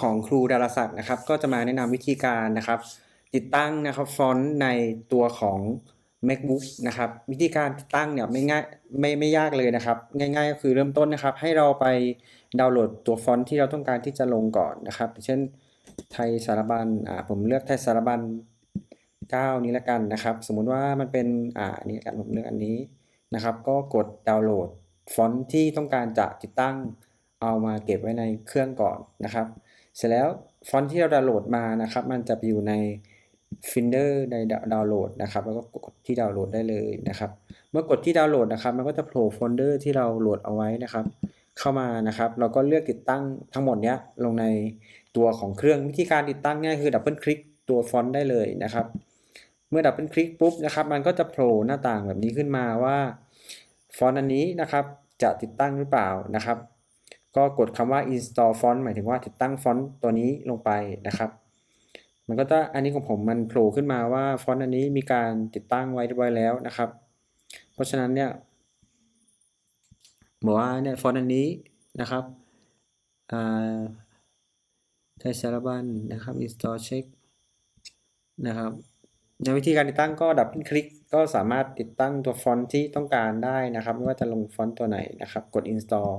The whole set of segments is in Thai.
ของครูดาราศักดิ์นะครับ ก็จะมาแนะนำวิธีการนะครับ ติดตั้งนะครับฟอนต์ในตัวของ macbook นะครับ วิธีการติดตั้งเนี่ยไม่ง่ายไม่ไม่ยากเลยนะครับ ง่าย ๆ ก็คือเริ่มต้นนะครับ ให้เราไปดาวน์โหลดตัวฟอนต์ที่เราต้องการที่จะลงก่อนนะครับ เช่นไทยสารบัญอ่าผมเลือกไทยสารบัญ9 นี้ละกันนะครับ สมมุติว่ามันเป็นอ่าอันนี้กันผมเลือกอันนี้นะครับ ก็กดดาวน์โหลดฟอนต์ที่ต้องการจะติดตั้งเอามาเก็บไว้ในเครื่องก่อนนะครับ เสร็จแล้วฟอนต์ที่เราดาวน์โหลดมานะครับ มันจะไปอยู่ใน Finder ในดาวน์โหลดนะครับ แล้วก็กดที่ดาวน์โหลดได้เลยนะครับ เมื่อกดที่ดาวน์โหลดนะครับ มันก็จะโผล่โฟลเดอร์ที่เราโหลดเอาไว้นะครับ เข้ามานะครับ เราก็เลือกติดตั้งทั้งหมดเนี้ยลงในตัวของเครื่องวิธีการติดตั้งง่ายคือดับเบิลคลิกตัวฟอนต์ได้เลยนะครับ เมื่อดับเบิลคลิกปุ๊บนะครับ มันก็จะโผล่หน้าต่างแบบนี้ขึ้นมาว่าฟอนต์อันนี้นะครับจะติดตั้งหรือเปล่านะครับ ก็กดคำว่า install font หมายถึงว่าติดตั้งฟอนต์ตัวนี้ลงไปนะครับ มันก็จะอันนี้ของผมมันโผล่ขึ้นมาว่าฟอนต์อันนี้มีการติดตั้งไว้เรียบร้อยแล้วนะครับ เพราะฉะนั้นเนี่ยบอกว่าเนี่ยฟอนต์อันนี้นะครับอ่าไทยสารบัญนะครับ install check นะครับในวิธีการติดตั้งก็ดับเบิลคลิกก็สามารถติดตั้งตัวฟอนต์ที่ต้องการได้นะครับ ไม่ว่าจะลงฟอนต์ตัวไหนนะครับ กด install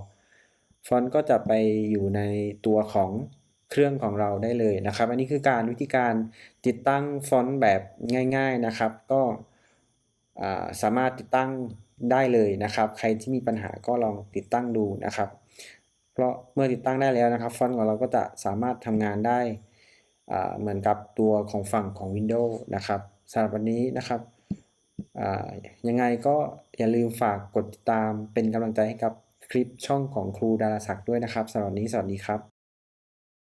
ฟอนต์ก็จะไปอยู่ในตัวของเครื่องของเราได้เลยนะครับ อันนี้คือการวิธีการติดตั้งฟอนต์แบบง่าย ๆนะครับ ก็สามารถติดตั้งได้เลยนะครับ ใครที่มีปัญหาก็ลองติดตั้งดูนะครับ เพราะเมื่อติดตั้งได้แล้วนะครับฟอนต์ของเราก็จะสามารถทำงานได้เหมือนกับตัวของฝั่งของ Windows นะครับสำหรับวันนี้นะครับยังไงก็อย่าลืมฝากกดติดตามเป็นกำลังใจให้กับ คลิปช่องของครูดาราศักดิ์ด้วยนะครับสำหรับวันนี้สวัสดีครับ